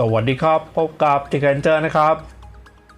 สวัสดีครับ พบกับติเคนเจอร์นะครับ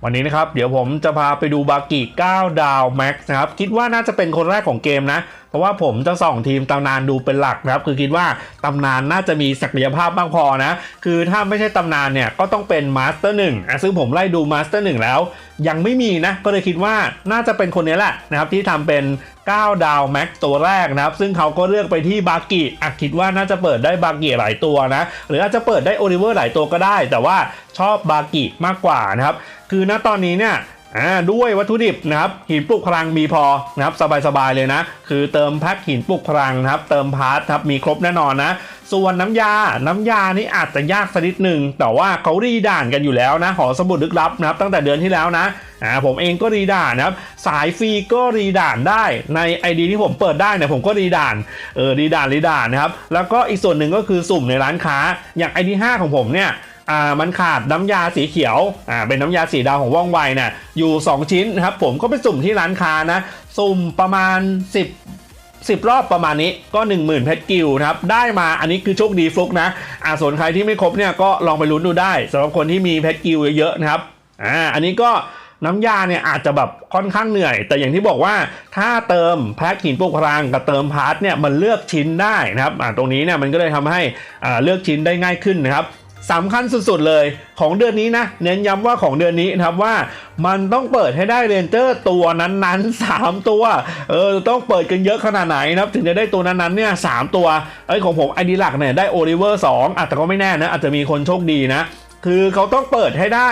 วันนี้นะครับ เดี๋ยวผมจะพาไปดูบากิ9ดาวแม็กซ์นะครับ คิดว่าน่าจะเป็นคนแรกของเกมนะ เพราะว่าผมจะส่องทีมตำนานดูเป็นหลักนะครับ คือคิดว่าตำนานน่าจะมีศักยภาพมากพอนะ คือถ้าไม่ใช่ตำนานเนี่ยก็ต้องเป็นมาสเตอร์หนึ่งอะซึ่งผมไล่ดูมาสเตอร์หนึ่งแล้ว ยังไม่มีนะ ก็เลยคิดว่าน่าจะเป็นคนนี้แหละนะครับที่ทำเป็น9 ดาวแม็กตัวแรกนะครับ ซึ่งเขาก็เลือกไปที่บากิอะคิดว่าน่าจะเปิดได้บากิหลายตัวนะ หรืออาจจะเปิดได้โอลิเวอร์หลายตัวก็ได้ แต่ว่าชอบบากิมากกว่านะครับ คือณตอนนี้เนี่ย อ่าด้วยวัตถุดิบนะครับหินปลุกพลังมีพอนะครับสบายๆเลยนะ คือเติมแพ็คหินปลุกพลังนะครับเติมพาร์ทครับมีครบแน่นอนนะ ส่วนน้ำยา น้ำยานี่อาจจะยากสักนิดหนึ่งแต่ว่าเขารีด่านกันอยู่แล้วนะหอสมุดลึกลับนะครับตั้งแต่เดือนที่แล้วนะอ่าผมเองก็รีด่านนะครับสายฟรีก็รีด่านได้ใน ID ที่ผมเปิดได้เนี่ยผมก็รีด่านเออรีด่านรีด่านนะครับแล้วก็อีกส่วนหนึ่งก็คือสุ่มในร้านค้าอย่าง ID 5ของผมเนี่ย อ่ามันขาดน้ำยาสีเขียวอ่าเป็นน้ำยาสีดาวของว่องไวนี่ยอยู่ 2 ชิ้นนะครับผมก็ไปสุ่มที่ร้านค้านะสุ่มประมาณ 10 10 รอบประมาณนี้ก็ 10,000เพชรกิลนะครับได้มาอันนี้คือโชคดีฟลุกนะอ่าส่วนใครที่ไม่ครบเนี่ยก็ลองไปลุ้นดูได้สำหรับคนที่มีเพชรกิลเยอะๆนะครับอ่าอันนี้ก็น้ำยาเนี่ยอาจจะแบบค่อนข้างเหนื่อย แต่อย่างที่บอกว่าถ้าเติมแพ็คหินปลุกพลังกับเติมพาร์ทเนี่ยมันเลือกชิ้นได้นะครับตรงนี้เนี่ยมันก็เลยทำให้เลือกชิ้นได้ง่ายขึ้นนะครับ สำคัญสุดๆเลยของเดือนนี้นะ เน้นย้ำว่าของเดือนนี้นะครับว่ามันต้องเปิดให้ได้เรนเจอร์ตัวนั้นๆ 3 ตัว เออต้องเปิดกันเยอะขนาดไหนนะครับ ถึงจะได้ตัวนั้นๆเนี่ยสามตัวไอ้ของผมไอดีหลักเนี่ยได้โอลิเวอร์สองอะแต่ก็ไม่แน่นะ อาจจะมีคนโชคดีนะ คือเขาต้องเปิดให้ได้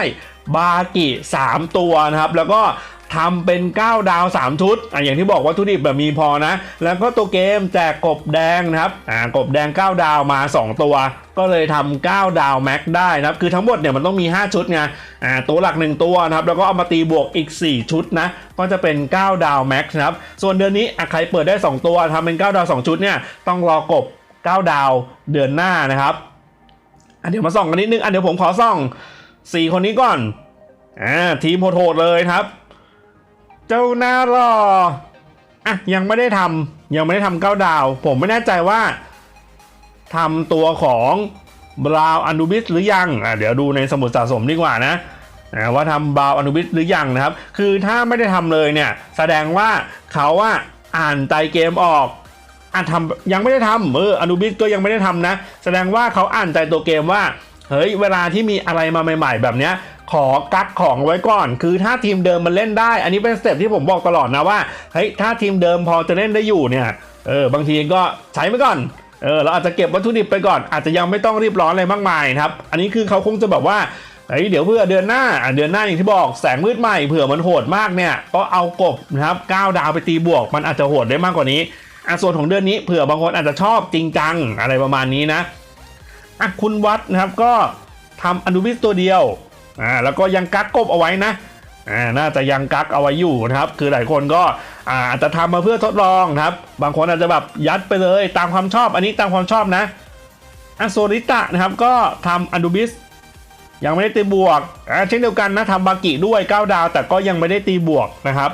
บากิ3 ตัวนะครับ แล้วก็ทำเป็น 9 ดาว 3 ชุดอะอย่างที่บอกวัตถุดิบแบบมีพอนะ แล้วก็ตัวเกมแจกกบแดงนะครับอ่ากบแดง 9 ดาวมา 2 ตัว ก็เลยทำ9ดาวแม็กได้นะครับ คือทั้งหมดเนี่ยมันต้องมี 5 ชุดไงอ่าตัวหลัก 1 ตัวนะครับ แล้วก็เอามาตีบวกอีก 4 ชุดนะ ก็จะเป็น 9 ดาวแม็กนะครับ ส่วนเดือนนี้ใครเปิดได้ 2 ตัวทำเป็น 9 ดาว 2 ชุดเนี่ยต้องรอกบ 9 ดาวเดือนหน้านะครับอะเดี๋ยวมาส่องกันนิดนึงอะเดี๋ยวผมขอส่อง 4 คนนี้ก่อนอ่าทีมโหดเลยครับ เจ้าหน้ารออะยังไม่ได้ทำยังไม่ได้ทำเก้าดาว ผมไม่แน่ใจว่า ทำตัวของบราวอนุบิสหรือยังอะเดี๋ยวดูในสมุดสะสมดีกว่านะว่าทำบราวอนุบิสหรือยังนะครับ คือถ้าไม่ได้ทำเลยเนี่ยแสดงว่าเขาอะอ่านใจเกมออกอะทำยังไม่ได้ทำเอออนุบิสก็ยังไม่ได้ทำนะ แสดงว่าเขาอ่านใจตัวเกมว่าเฮ้ยเวลาที่มีอะไรมาใหม่ ๆ แบบเนี้ยขอกักของไว้ก่อน คือถ้าทีมเดิมมันเล่นได้ อันนี้เป็นสเต็ปที่ผมบอกตลอดนะว่าเฮ้ยถ้าทีมเดิมพอจะเล่นได้อยู่เนี่ยเออบางทีก็ใช้ไปก่อน เออเราอาจจะเก็บวัตถุดิบไปก่อน อาจจะยังไม่ต้องรีบร้อนอะไรมากมายนะครับ อันนี้คือเขาคงจะแบบว่าเฮ้ยเดี๋ยวเพื่อเดือนหน้าเดือนหน้าอย่างที่บอกแสงมืดใหม่เผื่อมันโหดมากเนี่ย ก็เอากบนะครับ9ดาวไปตีบวก มันอาจจะโหดได้มากกว่านี้อะส่วนของเดือนนี้เผื่อบางคนอาจจะชอบจริงจังอะไรประมาณนี้นะอะคุณวัดนะครับก็ทำอนุบิสตัวเดียวอ่าแล้วก็ยังกักกบเอาไว้นะอ่าน่าจะยังกักเอาไว้อยู่นะครับ คือหลายคนก็ อาจจะทำมาเพื่อทดลองครับ บางคนอาจจะแบบยัดไปเลยตามความชอบ อันนี้ตามความชอบนะอะโซริตะนะครับก็ทำอันดุบิสยังไม่ได้ตีบวกอ่าเช่นเดียวกันนะทำบากิด้วย 9 ดาว แต่ก็ยังไม่ได้ตีบวกนะครับ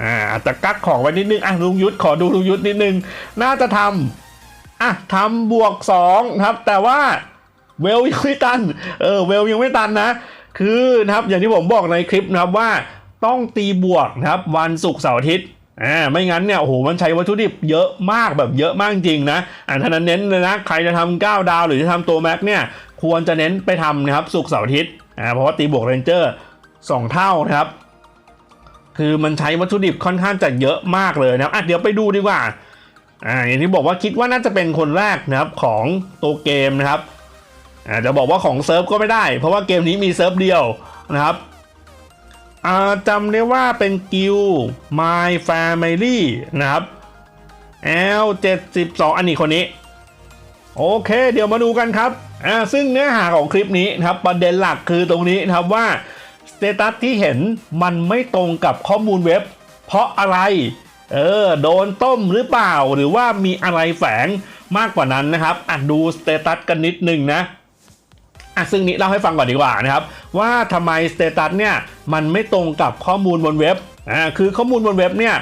อ่าอาจจะกักของไว้นิดนึงอะลุงยุทธขอดูลุงยุทธนิดนึง น่าจะทำอะทำบวก 2 ครับ แต่ว่าเวลยังไม่ตันเออเวลยังไม่ตันนะ คือนะครับอย่างที่ผมบอกในคลิปนะครับว่า ต้องตีบวกนะครับวันศุกร์เสาร์อาทิตย์อ่าไม่งั้นเนี่ยโอ้โหมันใช้วัตถุดิบเยอะมากแบบเยอะมากจริงนะอ่าท่านั้นเน้นเลยนะใครจะทำ9ดาวหรือจะทำตัวแม็กเนี่ยควรจะเน้นไปทำนะครับศุกร์เสาร์อาทิตย์อ่าเพราะว่าตีบวกเรนเจอร์สองเท่านะครับคือมันใช้วัตถุดิบค่อนข้างจะเยอะมากเลยนะอะเดี๋ยวไปดูดีกว่าอ่าอย่างที่บอกว่าคิดว่าน่าจะเป็นคนแรกนะครับของตัวเกมนะครับอาจจะบอกว่าของเซิร์ฟก็ไม่ได้ เพราะว่าเกมนี้มีเซิร์ฟเดียวนะครับ จำได้ว่าเป็นกิล My Family นะครับ L72 อันนี้คนนี้ โอเค เดี๋ยวมาดูกันครับอ่าซึ่งเนื้อหาของคลิปนี้นะครับประเด็นหลักคือตรงนี้นะครับว่าสเตตัสที่เห็นมันไม่ตรงกับข้อมูลเว็บ เพราะอะไร เออ โดนต้มหรือเปล่าหรือว่ามีอะไรแฝงมากกว่านั้นนะครับอะดูสเตตัสกันนิดนึงนะ อะซึ่งนี้เล่าให้ฟังก่อนดีกว่านะครับ ว่าทำไมสเตตัสเนี่ยมันไม่ตรงกับข้อมูลบนเว็บอ่าคือข้อมูลบนเว็บเนี่ย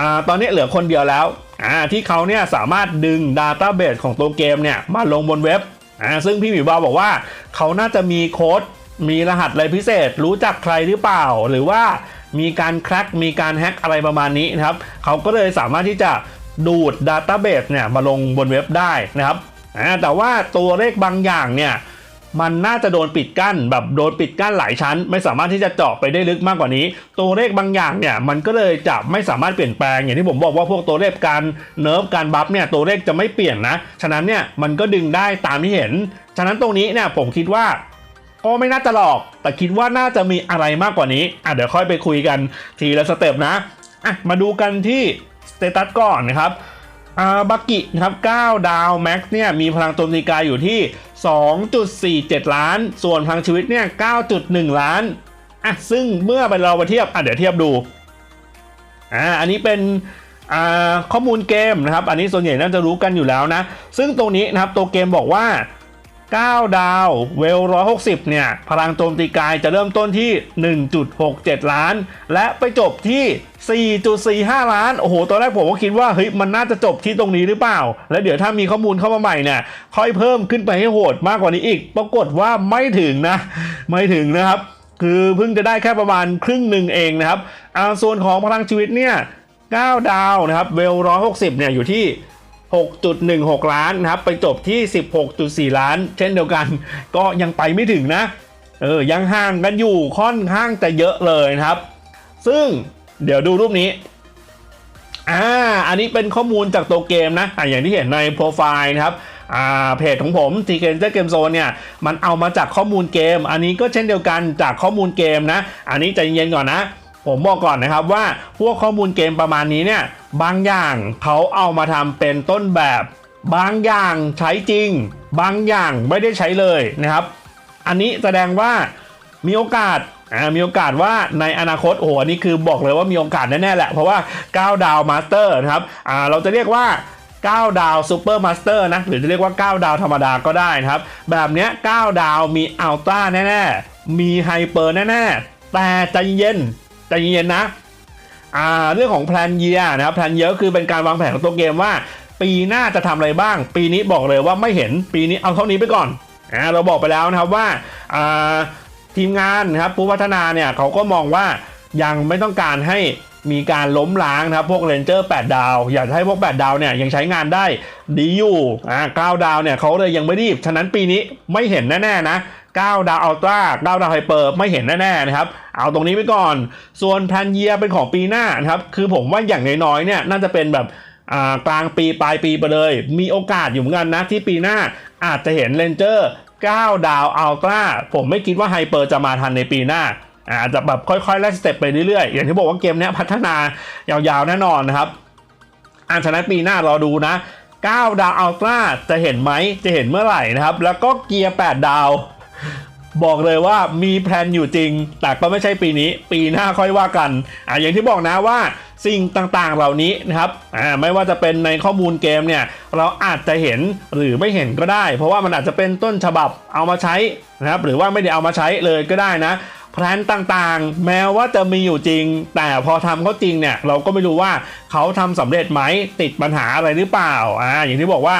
อ่าตอนนี้เหลือคนเดียวแล้วอ่าที่เขาเนี่ยสามารถดึง Database ของตัวเกมเนี่ยมาลงบนเว็บอ่าซึ่งพี่หมีบาบอกว่าเขาน่าจะมีโค้ดมีรหัสอะไรพิเศษ รู้จักใครหรือเปล่า หรือว่ามีการแคร็กมีการแฮ็กอะไรประมาณนี้นะครับเขาก็เลยสามารถที่จะดูด Database เนี่ยมาลงบนเว็บได้นะครับอ่าแต่ว่าตัวเลขบางอย่างเนี่ย มันน่าจะโดนปิดกั้น แบบโดนปิดกั้นหลายชั้น ไม่สามารถที่จะเจาะไปได้ลึกมากกว่านี้ ตัวเลขบางอย่างเนี่ยมันก็เลยจะไม่สามารถเปลี่ยนแปลงอย่างที่ผมบอกว่าพวกตัวเลขการเนิร์ฟการบัฟเนี่ยตัวเลขจะไม่เปลี่ยนนะฉะนั้นเนี่ยมันก็ดึงได้ตามที่เห็น ฉะนั้นตรงนี้เนี่ยผมคิดว่าก็ไม่น่าจะหลอก แต่คิดว่าน่าจะมีอะไรมากกว่านี้อะเดี๋ยวค่อยไปคุยกันทีละสเต็ปนะอะมาดูกันที่สเตตัสก่อนนะครับอาบักกินะครับ9ดาวแม็กซ์เนี่ยมีพลังโจมตีกายอยู่ที่ 2.47 ล้าน ส่วนพลังชีวิตเนี่ย 9.1 ล้านอะซึ่งเมื่อไปเราไปเทียบอะเดี๋ยวเทียบดูอ่าอันนี้เป็นอ่าข้อมูลเกมนะครับ อันนี้ส่วนใหญ่น่าจะรู้กันอยู่แล้วนะ ซึ่งตรงนี้นะครับตัวเกมบอกว่า 9 ดาวเวล 160 เนี่ย พลังโจมตีกายจะเริ่มต้นที่ 1.67 ล้าน และไปจบที่ 4.45 ล้าน โอ้โห ตอนแรกผมก็คิดว่า เฮ้ย มันน่าจะจบที่ตรงนี้หรือเปล่า แล้วเดี๋ยวถ้ามีข้อมูลเข้ามาใหม่เนี่ย ค่อยเพิ่มขึ้นไปให้โหดมากกว่านี้อีก ปรากฏว่าไม่ถึงนะ ไม่ถึงนะครับ คือเพิ่งจะได้แค่ประมาณครึ่งหนึ่งเองนะครับอาส่วนของพลังชีวิตเนี่ย 9 ดาวนะครับ เวล 160 เนี่ย อยู่ที่ 6.16 ล้านนะครับ ไปจบที่ 16.4 ล้าน เช่นเดียวกัน ก็ยังไปไม่ถึงนะ เออ ยังห่างกันอยู่ค่อนข้างจะเยอะเลยนะครับ ซึ่งเดี๋ยวดูรูปนี้ อ่า อันนี้เป็นข้อมูลจากตัวเกมนะอะอย่างที่เห็นในโปรไฟล์นะครับอ่าเพจของผม t k n j Game Zone เนี่ยมันเอามาจากข้อมูลเกม อันนี้ก็เช่นเดียวกันจากข้อมูลเกมนะ อันนี้ใจเย็นก่อนนะ ผมบอกก่อนนะครับว่าพวกข้อมูลเกมประมาณนี้เนี่ย บางอย่างเขาเอามาทำเป็นต้นแบบ บางอย่างใช้จริง บางอย่างไม่ได้ใช้เลยนะครับ อันนี้แสดงว่ามีโอกาสอ่ามีโอกาสว่าในอนาคตโอ้โหนนี้คือบอกเลยว่ามีโอกาสแน่ๆแหละ เพราะว่า 9 ดาวมาสเตอร์นะครับอ่าเราจะเรียกว่า 9 ดาวซูเปอร์มาสเตอร์นะหรือจะเรียกว่า 9 ดาวธรรมดาก็ได้นะครับ แบบเนี้ย9ดาวมีอัลต้าแน่ๆ มีไฮเปอร์แน่ๆ แต่ใจเย็นใจเย็นนะ อ่าเรื่องของแพลนเยียนะครับแพลนเยียก็คือเป็นการวางแผนของตัวเกมว่า ปีหน้าจะทำอะไรบ้าง ปีนี้บอกเลยว่าไม่เห็นปีนี้เอาเท่านี้ไปก่อนอ่าเราบอกไปแล้วนะครับว่าอ่าทีมงานนะครับผู้พัฒนาเนี่ยเขาก็มองว่ายังไม่ต้องการให้มีการล้มล้างนะครับพวกเรนเจอร์ 8 ดาว อยากให้พวก 8 ดาวเนี่ยยังใช้งานได้ดีอยู่อ่า9ดาวเนี่ยเขาเลยยังไม่รีบ ฉะนั้นปีนี้ไม่เห็นแน่ ๆ นะ 9 ดาวอัลตร้า9ดาวไฮเปอร์ไม่เห็นแน่ๆนะครับ เอาตรงนี้ไปก่อน ส่วนแพลนเยียเป็นของปีหน้านะครับ คือผมว่าอย่างน้อยๆเนี่ยน่าจะเป็นแบบกลางปีปลายปีไปเลย มีโอกาสอยู่เหมือนกันนะที่ปีหน้าอาจจะเห็นเลนเจอร์9ดาวอัลตร้าผมไม่คิดว่าไฮเปอร์จะมาทันในปีหน้าอาจจะแบบค่อยๆไล่สเต็ปไปเรื่อยๆ อย่างที่บอกว่าเกมนี้พัฒนายาวๆแน่นอนนะครับอันฉะนั้นปีหน้ารอดูนะ 9 ดาวอัลตร้าจะเห็นไหมจะเห็นเมื่อไหร่นะครับ แล้วก็เกียร์ 8 ดาว บอกเลยว่ามีแพลนอยู่จริง แต่ก็ไม่ใช่ปีนี้ ปีหน้าค่อยว่ากันอ่าอย่างที่บอกนะว่าสิ่งต่างๆเหล่านี้นะครับอ่าไม่ว่าจะเป็นในข้อมูลเกมเนี่ย เราอาจจะเห็นหรือไม่เห็นก็ได้ เพราะว่ามันอาจจะเป็นต้นฉบับเอามาใช้นะครับ หรือว่าไม่ได้เอามาใช้เลยก็ได้นะแพลนต่างๆ แม้ว่าจะมีอยู่จริง แต่พอทำเขาจริงเนี่ย เราก็ไม่รู้ว่าเขาทำสำเร็จไหมติดปัญหาอะไรหรือเปล่าอ่าอย่างที่บอกว่า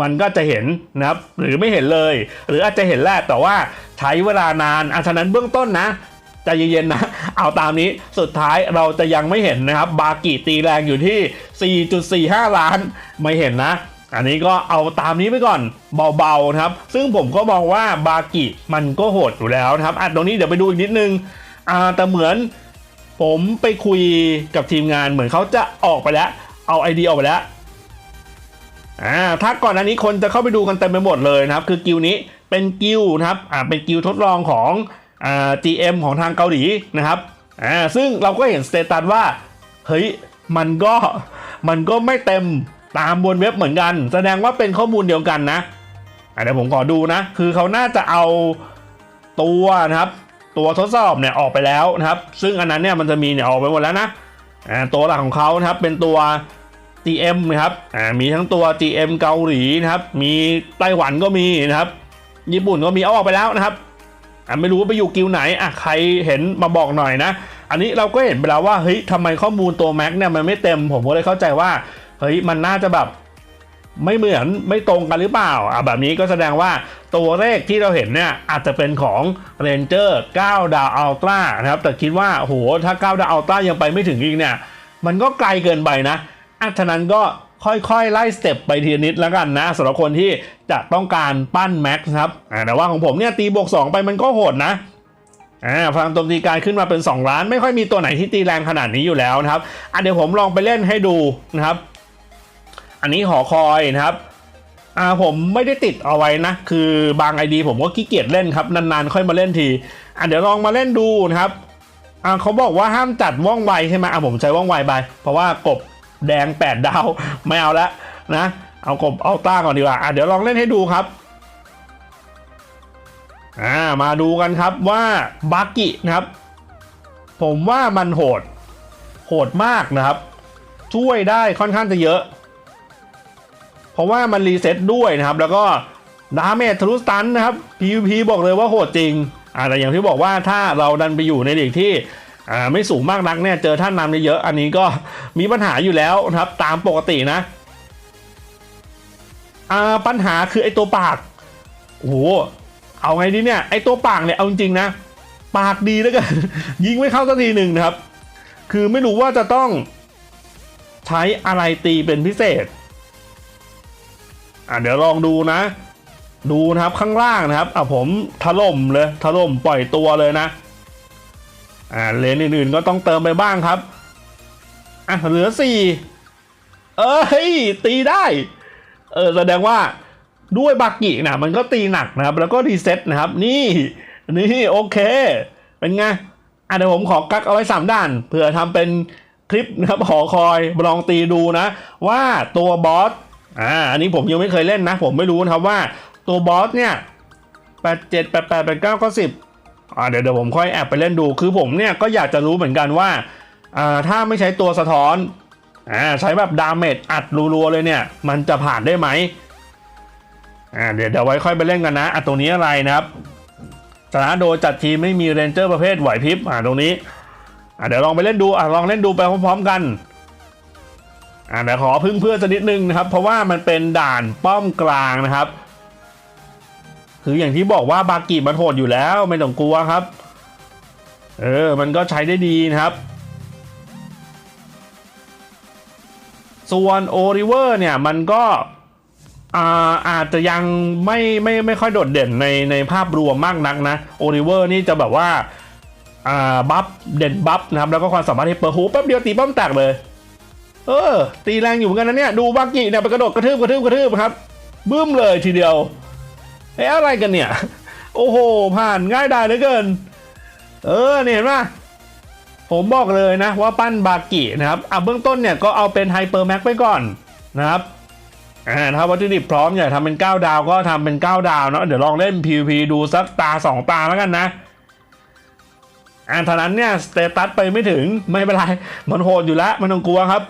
มันก็จะเห็นนะครับหรือไม่เห็นเลย หรืออาจจะเห็นแหละแต่ว่าใช้เวลานานอะฉะนั้นเบื้องต้นนะใจเย็นๆนะ เอาตามนี้สุดท้ายเราจะยังไม่เห็นนะครับ บากิตีแรงอยู่ที่ 4.45 ล้านไม่เห็นนะ อันนี้ก็เอาตามนี้ไปก่อนเบาๆนะครับ ซึ่งผมก็มองว่าบากิมันก็โหดอยู่แล้วนะครับอะตรงนี้เดี๋ยวไปดูอีกนิดนึงอ่าแต่เหมือนผมไปคุยกับทีมงานเหมือนเขาจะออกไปแล้ว เอาไอเดียออกไปแล้ว อ่าถ้าก่อนอันนี้คนจะเข้าไปดูกันเต็มไปหมดเลยนะครับ คือกิลนี้เป็นกิลนะครับอ่าเป็นกิลทดลองของอ่า GM ของทางเกาหลีนะครับอ่าซึ่งเราก็เห็นสเตตัสว่าเฮ้ยมันก็มันก็ไม่เต็มตามบนเว็บเหมือนกัน แสดงว่าเป็นข้อมูลเดียวกันนะอะเดี๋ยวผมขอดูนะ คือเขาน่าจะเอาตัวนะครับ ตัวทดสอบเนี่ยออกไปแล้วนะครับ ซึ่งอันนั้นเนี่ยมันจะมีเนี่ยออกไปหมดแล้วนะอ่าตัวหลักของเขานะครับเป็นตัว GM นะครับอ่ามีทั้งตัว GM เกาหลีนะครับ มีไต้หวันก็มีนะครับ ญี่ปุ่นก็มีเอาออกไปแล้วนะครับอะไม่รู้ว่าไปอยู่กิลไหนอะใครเห็นมาบอกหน่อยนะ อันนี้เราก็เห็นไปแล้วว่าเฮ้ยทำไมข้อมูลตัวแม็กเนี่ยมันไม่เต็มผมก็เลยเข้าใจว่าเฮ้ยมันน่าจะแบบไม่เหมือนไม่ตรงกันหรือเปล่าอะแบบนี้ก็แสดงว่าตัวเลขที่เราเห็นเนี่ยอาจจะเป็นของ Ranger 9 ดาวอัลตร้านะครับ แต่คิดว่าโหถ้า 9 ดาวอัลตร้ายังไปไม่ถึงอีกเนี่ย มันก็ไกลเกินไปนะ อะฉะนั้นก็ค่อยๆ ไล่สเต็ปไปทีนิดแล้วกันนะสำหรับคนที่จะต้องการปั้นแม็กซ์ครับแต่ว่าของผมเนี่ยตีบวก 2 ไปมันก็โหดนะอ่าฟังตรงตีการขึ้นมาเป็น 2 ล้าน ไม่ค่อยมีตัวไหนที่ตีแรงขนาดนี้อยู่แล้วนะครับอะเดี๋ยวผมลองไปเล่นให้ดูนะครับ อันนี้หอคอยนะครับอ่าผมไม่ได้ติดเอาไว้นะ คือบางไอดีผมก็ขี้เกียจเล่นครับนานๆ ค่อยมาเล่นทีอะเดี๋ยวลองมาเล่นดูนะครับอ่าเขาบอกว่าห้ามจัดว่องไวใช่ไหมอะผมใช้ว่องไวไปเพราะว่ากบ แดง 8 ดาว ไม่เอาละนะ เอากบเอาต้าก่อนดีกว่าอะเดี๋ยวลองเล่นให้ดูครับอ่ามาดูกันครับว่าบากินะครับ ผมว่ามันโหด โหดมากนะครับ ช่วยได้ค่อนข้างจะเยอะ เพราะว่ามันรีเซ็ตด้วยนะครับ แล้วก็ดาเมจทะลุสตันนะครับ PVP บอกเลยว่าโหดจริงอ่าแต่อย่างที่บอกว่าถ้าเราดันไปอยู่ในลีกที่ อ่าไม่สูงมากนักเนี่ยเจอท่านนำเยอะๆอันนี้ก็มีปัญหาอยู่แล้วนะครับตามปกตินะอ่าปัญหาคือไอตัวปากโอ้โหเอาไงดีเนี่ยไอตัวปากเนี่ยเอาจริงๆนะ ปากดีแล้วกันยิงไม่เข้าสักทีหนึ่งนะครับ คือไม่รู้ว่าจะต้องใช้อะไรตีเป็นพิเศษอะเดี๋ยวลองดูนะ ดูนะครับข้างล่างนะครับอะผมถล่มเลยถล่มปล่อยตัวเลยนะ อ่าเลนอื่นๆก็ต้องเติมไปบ้างครับ อะเหลือสี่เอ้ยตีได้ เออแสดงว่าด้วยบากินะมันก็ตีหนักนะครับ แล้วก็รีเซ็ตนะครับ นี่ นี่โอเค เป็นไงอะเดี๋ยวผมขอกักเอาไว้สามด้านเผื่อทำเป็นคลิปนะครับหอคอยลองตีดูนะ ว่าตัวบอสอ่าอันนี้ผมยังไม่เคยเล่นนะ ผมไม่รู้นะครับว่าตัวบอสเนี่ยแปดเจ็ดแปดแปดแปดเก้าก็สิบ อ่าเดี๋ยวเดี๋ยวผมค่อยแอบไปเล่นดู คือผมเนี่ยก็อยากจะรู้เหมือนกันว่าอ่าถ้าไม่ใช้ตัวสะท้อนอ่าใช้แบบดาเมจอัดรัวๆเลยเนี่ย มันจะผ่านได้ไหมอ่าเดี๋ยวเดี๋ยวไว้ค่อยไปเล่นกันนะอะตรงนี้อะไรนะครับชนะโดยจัดทีมไม่มีเรนเจอร์ประเภทไหวพริบอ่าตรงนี้อ่าเดี๋ยวลองไปเล่นดูอ่าลองเล่นดูไปพร้อมๆกันอ่าเดี๋ยวขอพึ่งเพื่อนสักนิดนึงนะครับ เพราะว่ามันเป็นด่านป้อมกลางนะครับ คืออย่างที่บอกว่าบากิมันโหดอยู่แล้วไม่ต้องกลัวครับ เออ มันก็ใช้ได้ดีนะครับ ส่วนโอริเวอร์เนี่ยมันก็อ่าอาจจะยังไม่ไม่ไม่ค่อยโดดเด่นในในภาพรวมมากนักนะโอริเวอร์นี่จะแบบว่าอ่าบัฟเด่นบัฟนะครับแล้วก็ความสามารถที่เปิดหูแป๊บเดียวตีป้อมแตกเลย เออ ตีแรงอยู่เหมือนกันนะเนี่ย ดูบากิเนี่ยไปกระโดดกระทืบกระทืบกระทืบครับ บึ้มเลยทีเดียว ไอ้อะไรกันเนี่ย โอ้โห ผ่านง่ายดายเหลือเกิน เออเนี่ยเห็นปะผมบอกเลยนะว่าปั้นบากินะครับอะเบื้องต้นเนี่ยก็เอาเป็นไฮเปอร์แม็กไปก่อนนะครับอ่าถ้าวัตถุดิบพร้อมอยากทำเป็น 9 ดาวก็ทำเป็น 9 ดาวเนาะเดี๋ยวลองเล่น PVP ดูสักตา 2 ตาแล้วกันนะอ่าท่านั้นเนี่ยสเตตัสไปไม่ถึงไม่เป็นไร มันโหดอยู่แล้วมันต้องกลัวครับ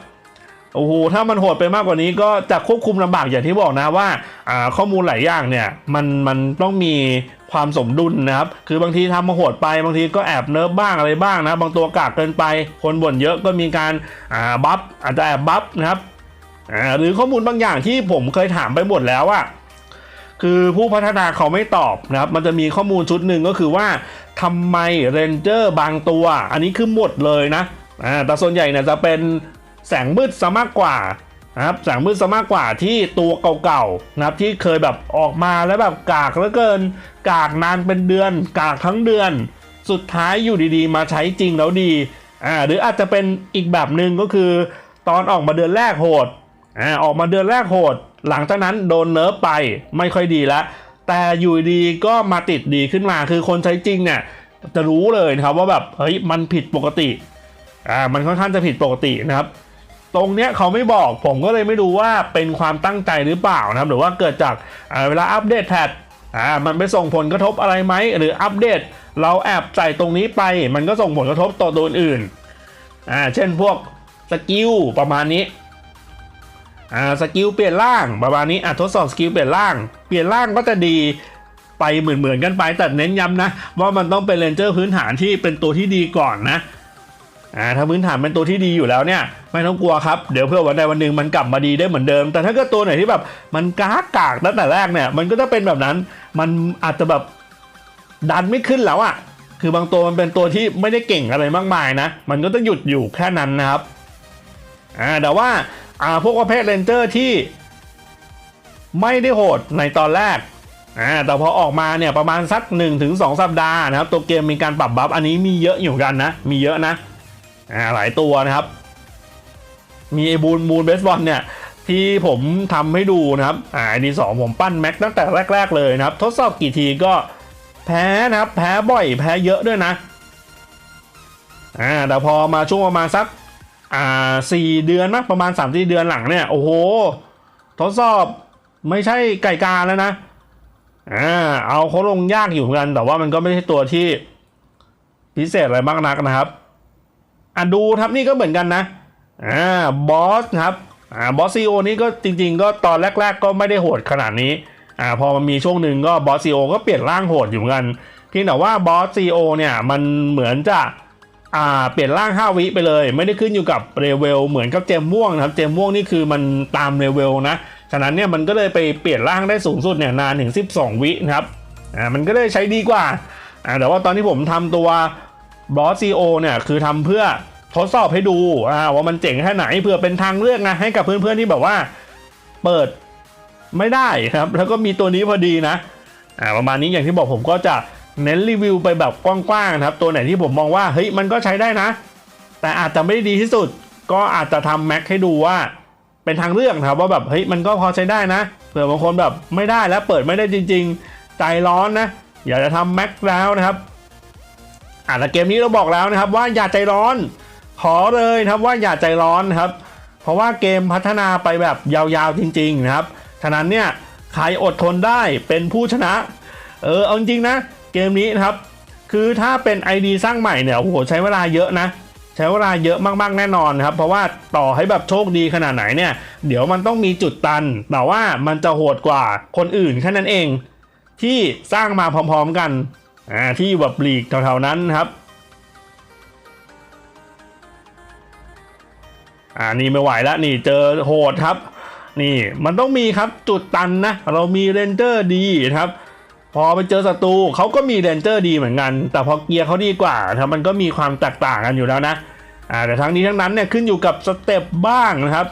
โอ้โหถ้ามันโหดไปมากกว่านี้ก็จะควบคุมลำบากอย่างที่บอกนะว่าข้อมูลหลายอย่างเนี่ยมันมันต้องมีความสมดุลนะครับ คือบางทีทำมาโหดไปบางทีก็แอบเนิร์ฟบ้างอะไรบ้างนะ บางตัวกากเกินไป คนบ่นเยอะก็มีการบัฟอาจจะแอบบัฟนะครับหรือข้อมูลบางอย่างที่ผมเคยถามไปหมดแล้วอะคือผู้พัฒนาเขาไม่ตอบนะครับ มันจะมีข้อมูลชุดหนึ่งก็คือว่าทำไมเรนเจอร์บางตัว อันนี้คือหมดเลยนะแต่ส่วนใหญ่เนี่ยจะเป็น แสงมืดซะมากกว่านะครับแสงมืดซะมากกว่าที่ตัวเก่าๆนะครับที่เคยแบบออกมาแล้วแบบกากเหลือเกิน กากนานเป็นเดือน กากทั้งเดือน สุดท้ายอยู่ดีๆ มาใช้จริงแล้วดีอ่าหรืออาจจะเป็นอีกแบบหนึ่งก็คือ ตอนออกมาเดือนแรกโหดอ่าออกมาเดือนแรกโหด หลังจากนั้นโดนเนิร์ฟไปไม่ค่อยดีแล้วแต่อยู่ดีก็มาติดดีขึ้นมาคือคนใช้จริงเนี่ยจะรู้เลยนะครับว่าแบบเฮ้ยมันผิดปกติอ่ามันค่อนข้างจะผิดปกตินะครับ ตรงเนี้ยเขาไม่บอกผมก็เลยไม่รู้ว่าเป็นความตั้งใจหรือเปล่านะครับ หรือว่าเกิดจากเวลาอัปเดตแพทอ่ามันไปส่งผลกระทบอะไรไหมหรืออัปเดต เราแอบใส่ตรงนี้ไป มันก็ส่งผลกระทบต่อตัวอื่นอ่าเช่นพวกสกิลประมาณนี้อ่าสกิลเปลี่ยนร่างประมาณนี้อะทดสอบสกิลเปลี่ยนร่าง เปลี่ยนร่างก็จะดีไปเหมือนเหมือนๆกันไปแต่เน้นย้ำนะ ว่ามันต้องเป็นเรนเจอร์พื้นฐานที่เป็นตัวที่ดีก่อนนะ อ่าถ้าพื้นฐานเป็นตัวที่ดีอยู่แล้วเนี่ย ไม่ต้องกลัวครับ เดี๋ยวเพื่อวันใดวันหนึ่งมันกลับมาดีได้เหมือนเดิม แต่ถ้าเกิดตัวไหนที่แบบมันกากกากตั้งแต่แรกเนี่ย มันก็จะเป็นแบบนั้น มันอาจจะแบบดันไม่ขึ้นแล้วอะ่ะ คือบางตัวมันเป็นตัวที่ไม่ได้เก่งอะไรมากมายนะ มันก็จะหยุดอยู่แค่นั้นนะครับ อ่าแต่ว่าอ่าพวกประเภทเรนเจอร์ที่ไม่ได้โหดในตอนแรกอ่าแต่พอออกมาเนี่ยประมาณสัก 1-2ถึงสัปดาห์นะครับ ตัวเกมมีการปรับบัฟอันนี้มีเยอะอยู่กันนะ มีเยอะนะ อ่าหลายตัวนะครับ มีไอ้บูนบูนเบสบอลเนี่ยที่ผมทำให้ดูนะครับ อ่าไอดีสองผมปั้นแม็กตั้งแต่แรก ๆ เลยนะครับ ทดสอบกี่ทีก็แพ้นะครับ แพ้บ่อยแพ้เยอะด้วยนะอ่าแต่พอมาช่วงประมาณสักอ่าสี่เดือนนะประมาณ3ามสี่เดือนหลังเนี่ย โอ้โห ทดสอบไม่ใช่ไก่กาแล้วนะอ่าเอาเขาลงยากอยู่เหมือนกัน แต่ว่ามันก็ไม่ใช่ตัวที่พิเศษอะไรมากนักนะครับ อะดูครับนี่ก็เหมือนกันนะอ่าบอสครับอ่าบอสซีโอนี่ก็จริง ๆ ก็ตอนแรก ๆ ก็ไม่ได้โหดขนาดนี้อ่าพอมันมีช่วงหนึ่งก็บอสซีโอก็เปลี่ยนร่างโหดอยู่เหมือนกันเพียงแต่ว่าบอสซีโอเนี่ยมันเหมือนจะอ่าเปลี่ยนร่าง 5 วิไปเลย ไม่ได้ขึ้นอยู่กับเรเวลเหมือนกับเจมม่วงนะครับเจมม่วงนี่คือมันตามเรเวลนะฉะนั้นเนี่ยมันก็เลยไปเปลี่ยนร่างได้สูงสุดเนี่ยนานถึง 12 วินะครับอ่ามันก็เลยใช้ดีกว่าอ่าแต่ว่าตอนที่ผมทำตัว บอสซีโอเนี่ยคือทำเพื่อทดสอบให้ดูว่ามันเจ๋งแค่ไหนเพื่อเป็นทางเลือกนะให้กับเพื่อนๆที่แบบว่าเปิดไม่ได้ครับ แล้วก็มีตัวนี้พอดีนะอ่าประมาณนี้อย่างที่บอกผมก็จะเน้นรีวิวไปแบบกว้างๆนะครับ ตัวไหนที่ผมมองว่าเฮ้ยมันก็ใช้ได้นะ แต่อาจจะไม่ได้ดีที่สุด ก็อาจจะทำแม็กให้ดูว่าเป็นทางเลือกนะครับว่าแบบเฮ้ยมันก็พอใช้ได้นะเผื่อบางคนแบบไม่ได้แล้วเปิดไม่ได้จริง ๆ ใจร้อนนะอยากจะทำแม็กแล้วนะครับ อ่าแต่เกมนี้เราบอกแล้วนะครับว่าอย่าใจร้อน ขอเลยนะครับว่าอย่าใจร้อนครับ เพราะว่าเกมพัฒนาไปแบบยาวๆจริงๆนะครับ ฉะนั้นเนี่ยใครอดทนได้เป็นผู้ชนะ เออเอาจริงๆนะ เกมนี้นะครับ คือถ้าเป็น ID สร้างใหม่เนี่ยโอ้โหใช้เวลาเยอะนะใช้เวลาเยอะมากๆแน่นอนครับ เพราะว่าต่อให้แบบโชคดีขนาดไหนเนี่ย เดี๋ยวมันต้องมีจุดตัน แต่ว่ามันจะโหดกว่าคนอื่นแค่นั้นเอง ที่สร้างมาพร้อมๆกัน อ่าที่แบบหลีกแถวๆนั้นครับอ่านี่ไม่ไหวแล้วนี่เจอโหดครับ นี่มันต้องมีครับจุดตันนะ เรามีเรนเจอร์ดีครับ พอไปเจอศัตรูเขาก็มีเรนเจอร์ดีเหมือนกัน แต่พอเกียร์เขาดีกว่าครับมันก็มีความแตกต่างกันอยู่แล้วนะอ่าแต่ทั้งนี้ทั้งนั้นเนี่ยขึ้นอยู่กับสเต็ปบ้างนะครับ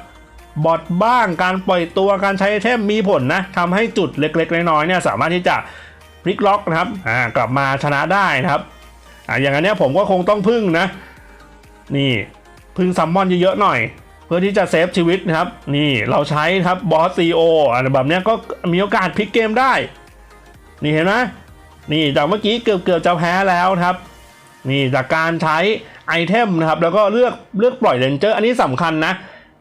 บอทบ้างการปล่อยตัวการใช้เทมมีผลนะทำให้จุดเล็กๆ น้อยๆเนี่ยสามารถที่จะ พลิกล็อกนะครับอ่ากลับมาชนะได้นะครับอ่าอย่างอันเนี้ยผมก็คงต้องพึ่งนะ นี่พึ่งซัมมอนเยอะๆหน่อย เพื่อที่จะเซฟชีวิตนะครับ นี่เราใช้ครับบอสซีโออะไรแบบเนี้ยก็มีโอกาสพลิกเกมได้ นี่เห็นไหมนี่จากเมื่อกี้เกือบเกือบจะแพ้แล้วครับ นี่จากการใช้ไอเทมนะครับ แล้วก็เลือกเลือกปล่อยเรนเจอร์ อันนี้สำคัญนะ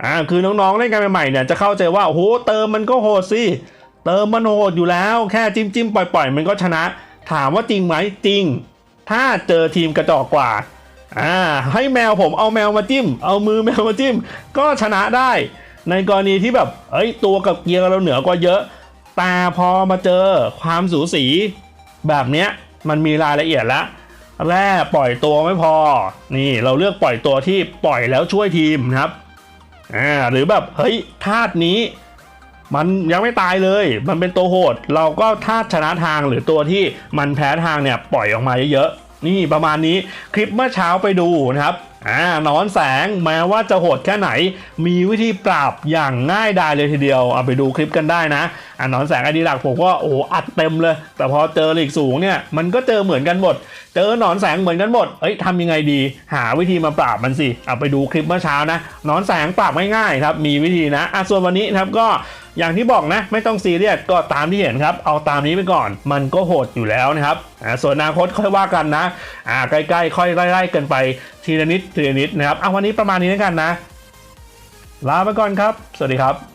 อ่าคือน้องๆเล่นกันใหม่ๆเนี่ยจะเข้าใจว่าโอ้โหเติมมันก็โหดสิ เติมมันโหดอยู่แล้วแค่จิ้มจิ้มๆปล่อยๆมันก็ชนะ ถามว่าจริงไหมจริง ถ้าเจอทีมกระจอกกว่าอ่าให้แมวผมเอาแมวมาจิ้ม เอามือแมวมาจิ้ม ก็ชนะได้ ในกรณีที่แบบเอ้ยตัวกับเกียร์เราเหนือกว่าเยอะ แต่พอมาเจอความสูสี แบบเนี้ยมันมีรายละเอียดล้วแร่ปล่อยตัวไม่พอ นี่เราเลือกปล่อยตัวที่ปล่อยแล้วช่วยทีมนะครับอ่าหรือแบบเฮ้ยธาตุนี้ มันยังไม่ตายเลย มันเป็นตัวโหด เราก็ธาชนะทางหรือตัวที่มันแพ้ทางเนี่ยปล่อยออกมาเยอะๆ นี่ประมาณนี้คลิปเมื่อเช้าไปดูนะครับอ่านอนแสงแม้ว่าจะโหดแค่ไหน มีวิธีปราบอย่างง่ายดายเลยทีเดียว เอาไปดูคลิปกันได้นะอ่านอนแสงอดีหลักผมก็โอ้โหอัดเต็มเลย แต่พอเจอหลีกสูงเนี่ยมันก็เจอเหมือนกันหมด เจอหนอนแสงเหมือนกันหมดเอ้ยทำยังไงดี หาวิธีมาปราบมันสิเอาไปดูคลิปเมื่อเช้านะนอนแสงปราบง่ายๆครับมีวิธีนะอะส่วนวันนี้ครับก็ อย่างที่บอกนะ ไม่ต้องซีเรียสก็ตามที่เห็นครับ เอาตามนี้ไปก่อน มันก็โหดอยู่แล้วนะครับอ่าส่วนอนาคตค่อยว่ากันนะอ่าใกล้ๆ ค่อยไล่ๆกันไปทีละนิดทีละนิดนะครับเอาวันนี้ประมาณนี้แล้วกันนะ ลาไปก่อนครับ สวัสดีครับ